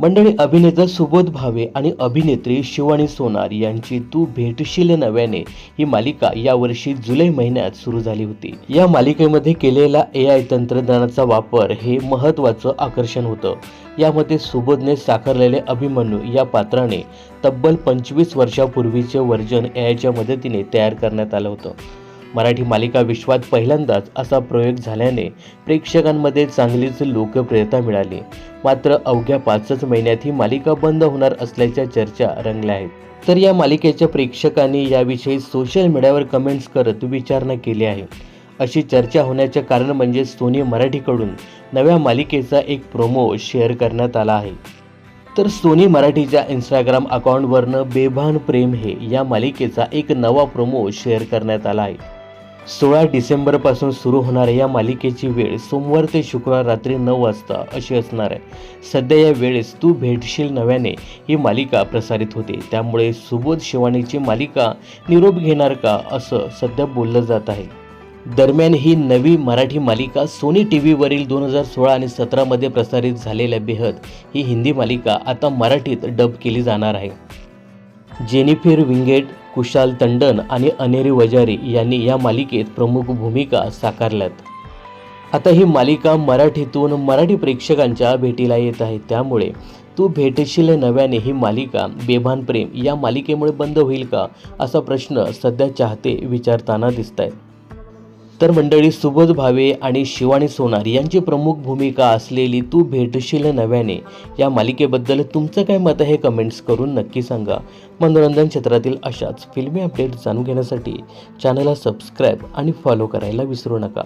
मंडळी अभिनेता सुबोध भावे आणि अभिनेत्री शिवानी सोनार यांची तू भेटशील नव्याने ही मालिका यावर्षी जुलै महिन्यात सुरू झाली होती. या मालिकेमध्ये केलेला ए आय तंत्रज्ञानाचा वापर हे महत्त्वाचं आकर्षण होतं. यामध्ये सुबोधने साकारलेले अभिमन्यू या पात्राने तब्बल पंचवीस वर्षापूर्वीचे वर्जन ए आयच्या मदतीने तयार करण्यात आलं होतं. मराठी मालिका विश्वात पहिल्यांदाच असा प्रयोग झाल्याने प्रेक्षकांमध्ये चांगलीच लोकप्रियता मिळाली. मात्र अवघ्या पाचच महिन्यात ही मालिका बंद होणार असल्याच्या चर्चा रंगल्या आहेत. तर या मालिकेच्या प्रेक्षकांनी याविषयी सोशल मीडियावर कमेंट्स करत विचारणा केली आहे. अशी चर्चा होण्याचे कारण म्हणजे सोनी मराठीकडून नव्या मालिकेचा एक प्रोमो शेअर करण्यात आला आहे. तर सोनी मराठीच्या इंस्टाग्राम अकाउंटवरनं बेभान प्रेम हे या मालिकेचा एक नवा प्रोमो शेअर करण्यात आला आहे. सोळा डिसेंबरपासून सुरू होणाऱ्या या मालिकेची वेळ सोमवार ते शुक्रवार रात्री नऊ वाजता अशी असणार आहे. सध्या या वेळेस तू भेटशील नव्याने ही मालिका प्रसारित होते. त्यामुळे सुबोध शिवानीची मालिका निरोप घेणार का असं सध्या बोललं जात आहे. दरम्यान ही नवी मराठी मालिका सोनी टी व्हीवरील दोन हजार सोळा आणि सतरामध्ये प्रसारित झालेल्या बेहद ही हिंदी मालिका आता मराठीत डब केली जाणार आहे. जेनिफिर विंगेट कुशाल तंडन आणि अनेरी वजारी यांनी या मालिकेत प्रमुख भूमिका साकारल्यात. आता ही मालिका मराठीतून मराठी प्रेक्षकांच्या भेटीला येत आहे. त्यामुळे तू भेटशील नव्याने ही मालिका बेभान प्रेम या मालिकेमुळे बंद होईल का? असा प्रश्न सध्या चाहते विचारताना दिसत आहेत तर मंडळी सुबोध भावे आणि शिवानी सोनार यांची प्रमुख भूमिका असलेली तू भेटशील नव्याने या मालिकेबद्दल तुमचं काय मत आहे कमेंट्स करून नक्की सांगा. मनोरंजन क्षेत्रातील अशाच फिल्मी अपडेट जाणून घेण्यासाठी चॅनलला सबस्क्राईब आणि फॉलो करायला विसरू नका.